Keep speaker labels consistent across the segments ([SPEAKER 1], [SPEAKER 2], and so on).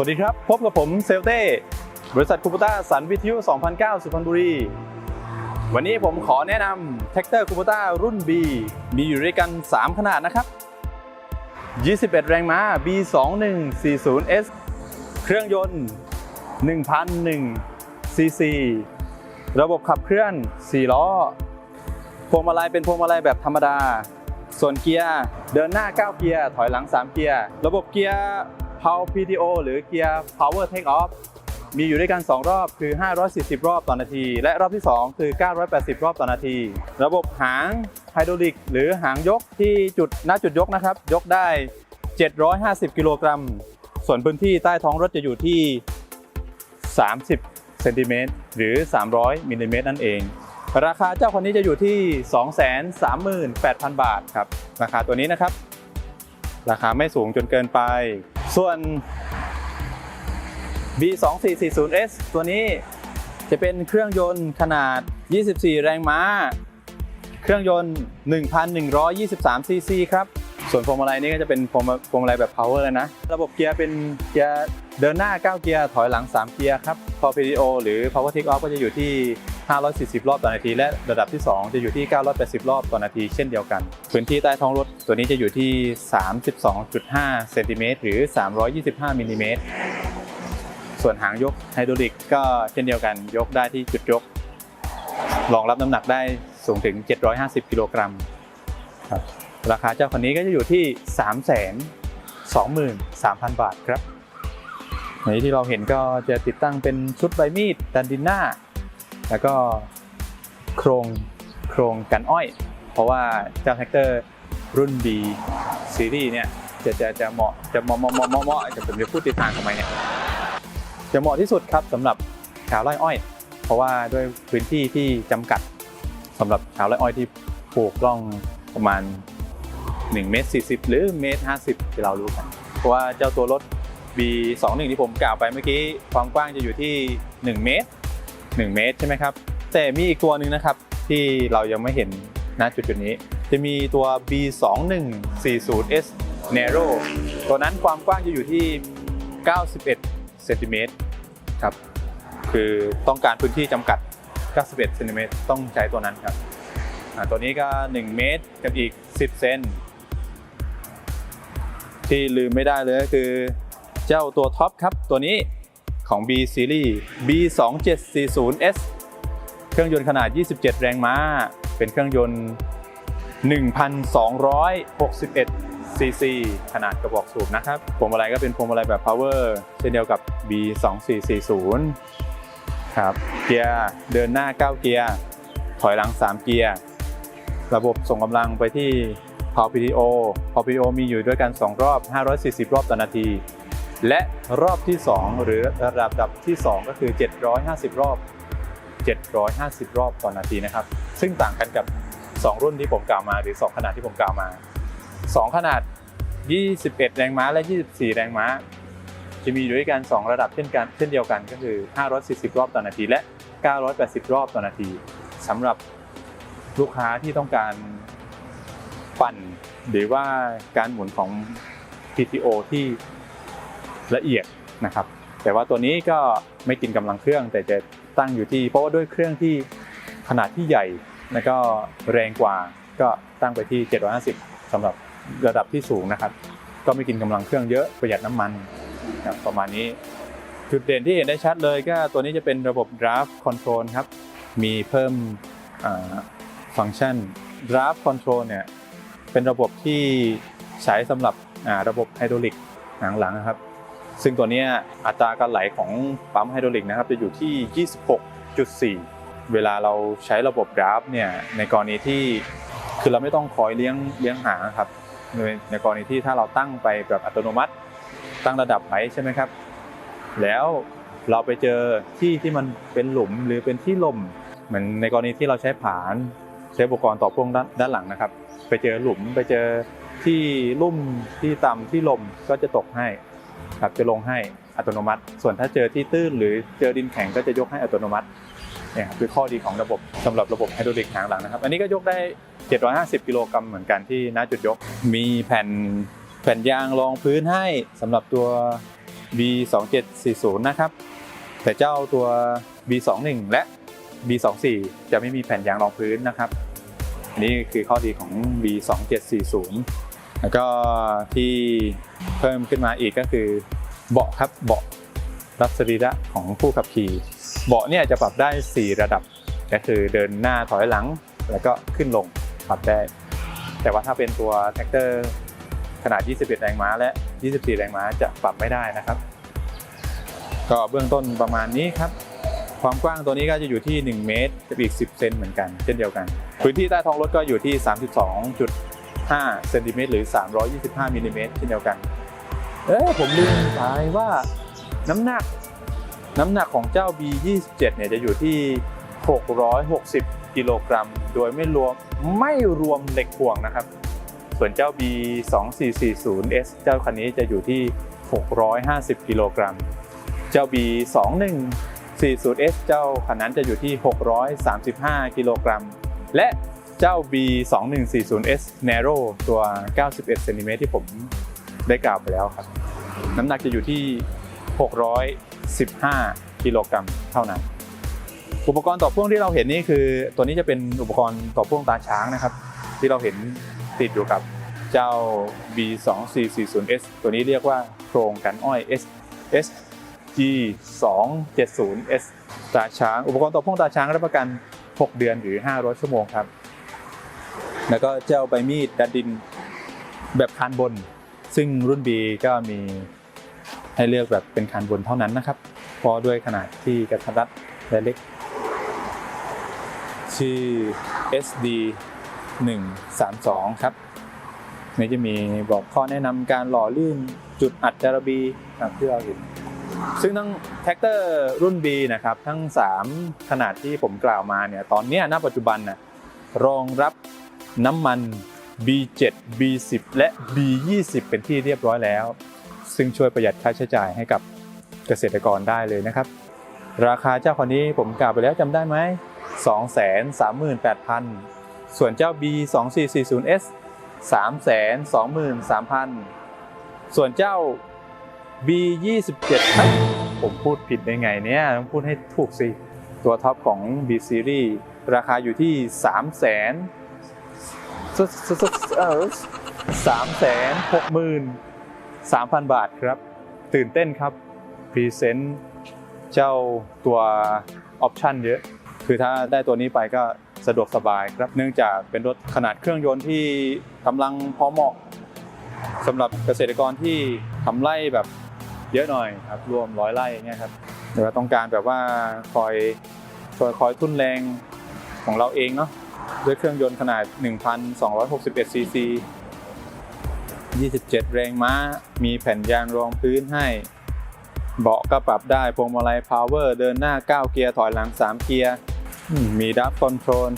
[SPEAKER 1] วัสดีครับ พบกับผมเซลเต้ บริษัทคูปต้าสันวิทยุ 2009 สุพรรณบุรี วันนี้ผมขอแนะนำแท็กเตอร์คูปต้ารุ่น B มีอยู่ด้วยกัน 3 ขนาดนะครับ 21 แรงม้า B2140S เครื่องยนต์ 1,001 cc ระบบขับเคลื่อน 4 ล้อ พวงมาลัยเป็นพวงมาลัยแบบธรรมดา ส่วนเกียร์ เดินหน้า 9 เกียร์ ถอยหลัง 3 เกียร์ ระบบเกียร์ Power PTO หรือเกียร์ Power Take Off มีอยู่ด้วยกัน 2 รอบคือ 540 รอบต่อนาที และรอบที่ 2 คือ 980 รอบต่อนาที ระบบหางไฮดรอลิก หรือหางยกที่จุดหน้าจุดยกนะครับ ยกได้ 750 กิโลกรัม ส่วนพื้นที่ใต้ท้องรถจะอยู่ที่ 30 เซนติเมตรหรือ 300มิลลิเมตรนั่นเอง ราคาเจ้าคนนี้จะอยู่ที่ 238,000 บาทครับ ราคาตัวนี้นะครับ ราคาไม่สูงจนเกินไป ส่วน B2440S ตัวนี้จะเป็นเครื่องยนต์ขนาด 24 แรงม้า เครื่องยนต์ 1,123ซีซีครับ ส่วนพวงมาลัยนี่ก็จะเป็นพวงมาพวงมาลัยแบบ power เลยนะ ระบบเกียร์เป็นเกียร์เดินหน้า 9 เกียร์ ถอยหลัง 3 เกียร์ครับ Power PTO หรือ Power Take Off ก็จะอยู่ที่ 540 รอบต่อนาที และระดับที่ 2 จะอยู่ที่ 980 รอบต่อนาที เช่นเดียวกัน พื้นที่ใต้ท้องรถตัวนี้จะอยู่ที่ 32.5 เซนติเมตรหรือ 325มิลลิเมตร ส่วนหางยกไฮดรอลิกก็เช่นเดียวกันยกได้ที่จุดยก รองรับน้ำหนักได้สูงถึง 750 กิโลกรัมครับราคาเจ้าคันนี้ก็จะอยู่ที่ 3 2 3 0 0 0 บาทครับในที่เราเห็นก็จะติดตั้งเป็นชุดใบมีดดันดินหน้า แล้วก็โครงโครงกันอ้อย เพราะว่าเจ้าแท็กเตอร์รุ่น B ซีรีส์เนี่ยจะจะจะเหมาะจะเหมาะเหมาะเหมาะเหมาะเหมาะจะผมจะพูดติดทางทำไมเนี่ยจะเหมาะที่สุดครับสำหรับชาวไร่อ้อย เพราะว่าด้วยพื้นที่ที่จำกัดสำหรับชาวไร่อ้อยที่ปลูกร่องประมาณ1เมตร40 หรือเมตร50 ที่เรารู้กัน เพราะว่าเจ้าตัวรถ B21 ที่ผมกล่าวไปเมื่อกี้ ความกว้างจะอยู่ที่ 1 เมตร 1 เมตรใช่ไหมครับ แต่มีอีกตัวหนึ่งนะครับที่เรายังไม่เห็นณจุดจุดๆนี้ จะมีตัว B2140S Narrow ตัวนั้นความกว้างจะอยู่ที่ 91เซนติเมตรครับ คือต้องการพื้นที่จำกัด 91เซนติเมตรต้องใช้ตัวนั้นครับ ตัวนี้ก็ 1 เมตรกับอีก 10 เซนที่ลืมไม่ได้เลยก็คือ เจ้าตัวท็อปครับตัวนี้ ของ B Series B2740S เครื่องยนต์ขนาด 27 แรงม้า เป็นเครื่องยนต์ 1,261ซีซีขนาดกระบอกสูบนะครับพวงมาลัยก็เป็นพวงมาลัยแบบ power เช่นเดียวกับ B2440 ครับ เกียร์เดินหน้า 9 เกียร์ ถอยหลัง 3 เกียร์ ระบบส่งกำลังไปที่ Power PTO Power PTO มีอยู่ด้วยกัน 2 รอบ 540 รอบต่อนาที และรอบที่ 2 หรือระดับที่ 2 ก็คือ 750 รอบ 750 รอบต่อนาทีนะครับ ซึ่งต่างกันกับ 2 รุ่นที่ผมกล่าวมา หรือ 2 ขนาดที่ผมกล่าวมา 2 ขนาด 21 แรงม้าและ 24 แรงม้า จะมีอยู่ด้วยกัน 2 ระดับเช่นกันเช่นเดียวกันก็คือ 540 รอบต่อนาที และ 980 รอบต่อนาทีสำหรับลูกค้าที่ต้องการปั่น หรือว่าการหมุนของ PTO ที่ ละเอียดนะครับ แต่ว่าตัวนี้ก็ไม่กินกำลังเครื่อง แต่จะตั้งอยู่ที่ เพราะว่าด้วยเครื่องที่ขนาดที่ใหญ่แล้วก็แรงกว่าก็ตั้งไปที่ 750สำหรับระดับที่สูงนะครับ ก็ไม่กินกำลังเครื่องเยอะประหยัดน้ำมันประมาณนี้ จุดเด่นที่เห็นได้ชัดเลยก็ตัวนี้จะเป็นระบบ draft control ครับ มีเพิ่มฟังก์ชัน draft control เนี่ยเป็นระบบที่ใช้สำหรับระบบไฮดรอลิกหางหลังนะครับ ซึ่งตัวนี้อัตราการไหลของปั๊มไฮดรอลิกนะครับจะอยู่ที่ 26.4 เวลาเราใช้ระบบ draft เนี่ยในกรณีที่คือเราไม่ต้องคอยเลี้ยงเลี้ยงหางครับในกรณีที่ถ้าเราตั้งไปแบบอัตโนมัติ ตั้งระดับไว้ใช่ไหมครับ แล้วเราไปเจอที่ที่มันเป็นหลุมหรือเป็นที่ลมเหมือนในกรณีที่เราใช้ผานใช้อุปกรณ์ต่อพ่วงด้านด้านหลังนะครับ ไปเจอหลุมไปเจอที่ลุ่มที่ต่ำที่ลมก็จะตกให้ ครับจะลงให้อัตโนมัติ ส่วนถ้าเจอที่ตื้นหรือเจอดินแข็งก็จะยกให้อัตโนมัติเนี่ยครับคือข้อดีของระบบสำหรับระบบไฮดรอลิกหางหลังนะครับ อันนี้ก็ยกได้ 750 กิโลกรัมเหมือนกันที่หน้าจุดยก มีแผ่นแผ่นยางรองพื้นให้สำหรับตัว B2740 นะครับ แต่เจ้าตัว B21 และ B24 จะไม่มีแผ่นยางรองพื้นนะครับ นี่คือข้อดีของ B2740 แล้วก็ที่เพิ่มขึ้นมาอีกก็คือเบาะครับเบาะรับสรีระของผู้ขับขี่ เบาะเนี่ยจะปรับได้ 4 ระดับ ก็คือเดินหน้าถอยหลังแล้วก็ขึ้นลงปรับได้ แต่ว่าถ้าเป็นตัวแท็กเตอร์ขนาด 21 แรงม้าและ 24 แรงม้าจะปรับไม่ได้นะครับ ก็เบื้องต้นประมาณนี้ครับ ความกว้างตัวนี้ก็จะอยู่ที่ 1 เมตรกับอีก 10 เซนเหมือนกัน เช่นเดียวกัน พื้นที่ใต้ท้องรถก็อยู่ที่ 5เซนติเมตรหรือ 325มิลลิเมตรเช่นเดียวกัน เอ้ยผมลืมไปว่าน้ำหนักน้ำหนักของเจ้า B27 เนี่ยจะอยู่ที่ 660 กิโลกรัม โดยไม่รวมไม่รวมเหล็กห่วงนะครับ ส่วนเจ้า B2440S เจ้าคันนี้จะอยู่ที่ 650 กิโลกรัม เจ้า B2140S เจ้าคันนั้นจะอยู่ที่ 635 กิโลกรัม และ เจ้า B2140S Narrow ตัว 91เซนติเมตรที่ผมได้กล่าวไปแล้วครับ น้ำหนักจะอยู่ที่ 615 กิโลกรัมเท่านั้น อุปกรณ์ต่อพ่วงที่เราเห็นนี่คือ ตัวนี้จะเป็นอุปกรณ์ต่อพ่วงตาช้างนะครับ ที่เราเห็นติดอยู่กับเจ้า B2440S ตัวนี้เรียกว่าโครงกันอ้อย S S G 270S ตาช้าง อุปกรณ์ต่อพ่วงตาช้างรับประกัน 6 เดือนหรือ 500 ชั่วโมงครับ แล้วก็เจ้าใบมีดดัดดินแบบคานบน ซึ่งรุ่น B ก็มีให้เลือกแบบเป็นคานบนเท่านั้นนะครับ เพราะด้วยขนาดที่กระทัดรัดและเล็ก ชื่อ SD 132 ครับนี่จะมีบอกข้อแนะนำการหล่อลื่นจุดอัดจารบีตามที่เราเห็น ซึ่งทั้งแท็กเตอร์รุ่น B นะครับ ทั้ง 3 ขนาดที่ผมกล่าวมาเนี่ย ตอนนี้ณปัจจุบันนะรองรับ น้ำมัน B7 B10 และ B20 เป็นที่เรียบร้อยแล้ว ซึ่งช่วยประหยัดค่าใช้จ่ายให้กับเกษตรกรได้เลยนะครับ ราคาเจ้าคนนี้ผมกล่าวไปแล้วจำได้ไหม238,000 ส่วนเจ้า B2440S 323,000 ส่วนเจ้า B27 ครับผมพูดผิดได้ไงเนี่ยต้องพูดให้ถูกสิ ตัวท็อปของ B Series ราคาอยู่ที่ 3 0 0 0 0 0เออ3 6 3 0 0 0บาทครับ ตื่นเต้นครับพรีเซนต์เจ้าตัวออปชันเยอะ คือถ้าได้ตัวนี้ไปก็สะดวกสบายครับ เนื่องจากเป็นรถขนาดเครื่องยนต์ที่กำลังพอเหมาะสำหรับเกษตรกรที่ทำไร่แบบเยอะหน่อยครับ รวมร้อยไร่เงี้ยครับหรือว่าต้องการแบบว่าคอยคอยคอยทุ่นแรงของเราเองเนาะ ด้วยเครื่องยนต์ขนาด 1,261 ซีซี 27 แรงม้า มีแผ่นยางรองพื้นให้ เบาะก็ปรับได้ พวงมาลัยพาวเวอร์ เดินหน้า 9 เกียร์ ถอยหลัง 3 เกียร์ มีดับคอนโทรล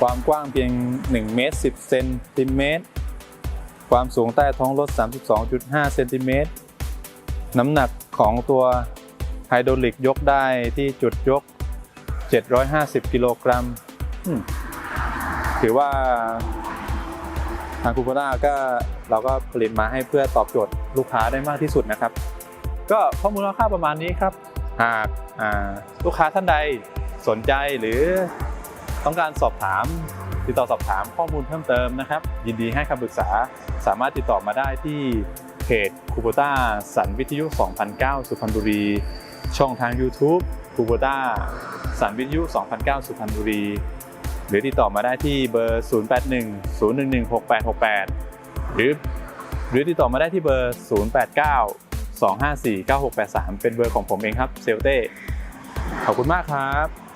[SPEAKER 1] ความกว้างเพียง 1 เมตร 10 เซนติเมตร ความสูงใต้ท้องรถ 32.5 เซนติเมตร น้ำหนักของตัวไฮดรอลิกยกได้ที่จุดยก 750 กิโลกรัม ถือว่าทางคูปต้าก็เราก็ผลิตมาให้เพื่อตอบโจทย์ลูกค้าได้มากที่สุดนะครับ ก็ข้อมูลราคาประมาณนี้ครับ หากอ่าลูกค้าท่านใดสนใจหรือต้องการสอบถามติดต่อสอบถามข้อมูลเพิ่มเติมนะครับ ยินดีให้คำปรึกษาสามารถติดต่อมาได้ที่เพจคูปต้าสันวิทยุ 2009 สุพรรณบุรี ช่องทาง YouTube คูปต้าสันวิทยุ 2009 สุพรรณบุรี หรือติดต่อมาได้ที่เบอร์ 081 011 6868 หรือ หรือติดต่อมาได้ที่เบอร์ 089 254 9683 เป็นเบอร์ของผมเองครับเซลเต้ขอบคุณมากครับ